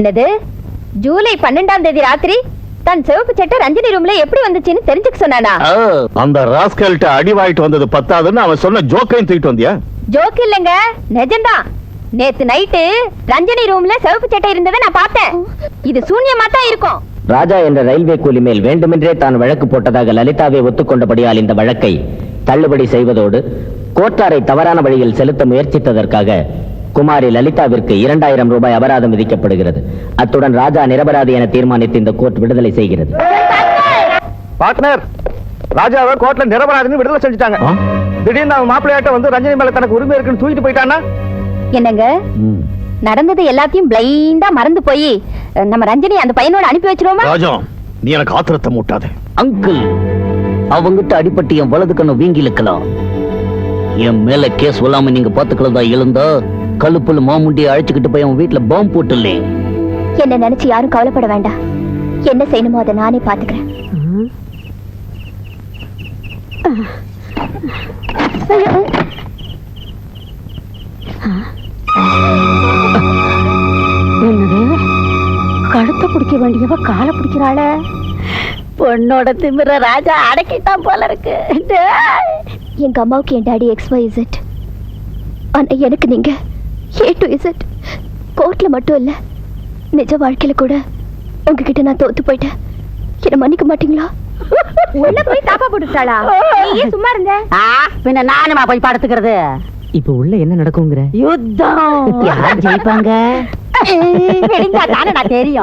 என்னது? ஜூலை பன்னெண்டாம் தேதி ராத்திரி தன் சிவப்பு சட்டை ரஞ்சினி ரூம்ல எப்படி வந்துச்சுன்னு தெரிஞ்சுக்க சொன்னானா? அந்த ராஸ்கல்ட்ட அடி வாங்கிட்டு வந்தது பத்தாதுன்னு அவன் சொன்ன ஜோக்கையும் தூக்கிட்டு வந்தியா? ஜோக் இல்லைங்க நிஜம்தான். நேத்து நைட்டு ரஞ்சனி ரூம்ல சிவப்பு சட்டை இருந்ததை நான் பார்த்தேன். இது சூன்யமா தான் இருக்கும். ராஜா என்ற ரயில்வே கூலி மேல் வேண்டுமென்றே தான் வழக்கு போட்டதாக லலிதாவை ஒத்துக்கொண்டபடியால் இந்த வழக்கை தள்ளுபடி செய்வதோடு கோட்டாரை தவறான வழியில் செலுத்த முயற்சித்ததற்காக குமாரி லலிதாவிற்கு இரண்டாயிரம் ரூபாய் அபராதம் விதிக்கப்படுகிறது. அத்துடன் ராஜா நிரபராதி என தீர்மானித்து இந்த கோர்ட் விடுதலை செய்கிறது. பார்ட்னர் ராஜாவை கோர்ட்ல நிரபராதின்னு விடுதலை செஞ்சுட்டாங்க? திடீர்னு அவன் மாப்பிள்ளையாட்ட வந்து ரஞ்சனி மேல தனக்கு உரிமை இருக்குன்னு தூக்கிட்டு போயிட்டானா என்னங்க. நடந்தது எல்லாத்தையும் பிளைண்டா மறந்து போய் நம்ம ரஞ்சனி அந்த பையனோட அனுப்பி வச்சிருவோமா? ராஜா நீ எனக்கு ஆத்திரத்தை மூட்டாதே. அங்கிள் அவங்கிட்ட அடிப்பட்டு என் வலது கண்ணு வீங்கி இழுக்கலாம் என் மேல கேஸ் சொல்லாம நீங்க பாத்துக்கிறதா எழுந்தா கழுப்புல மாமுண்டியை அழைச்சுக்கிட்டு போய் அவன் வீட்டுல பாம்பு போட்டுலே என்ன நினைச்சு யாரும் கவலைப்பட வேண்டாம். என்ன செய்யணுமோ அதை நானே பாத்துக்கிறேன் என்னது? கழுத்தை பிடிக்க வேண்டியவ காலை பிடிக்கிறாள? பொண்ணோட திமிர ராஜா அடக்கிட்டான் போல இருக்கு. டேய். எங்க அம்மாவுக்கு என் டாடி எக்ஸ் ஒய் இசட் ஆனா எனக்கு நீங்க. ஏ டு இசட் கோர்ட்ல மட்டும் இல்ல. நிஜ வாழ்க்கையில கூட உங்ககிட்ட நான் தோத்து போயிட்டேன். என்ன மன்னிக்க மாட்டீங்களா? உள்ள போய் தாப்பா போட்டுட்டாளா? நீ சும்மா இருந்த. ஆ, பின்ன நானுமா போய் படுத்துக்கிறது. இப்ப உள்ள என்ன நடக்குங்கிற யுத்தம். யார் ஜெயிப்பாங்க? தெரியும்.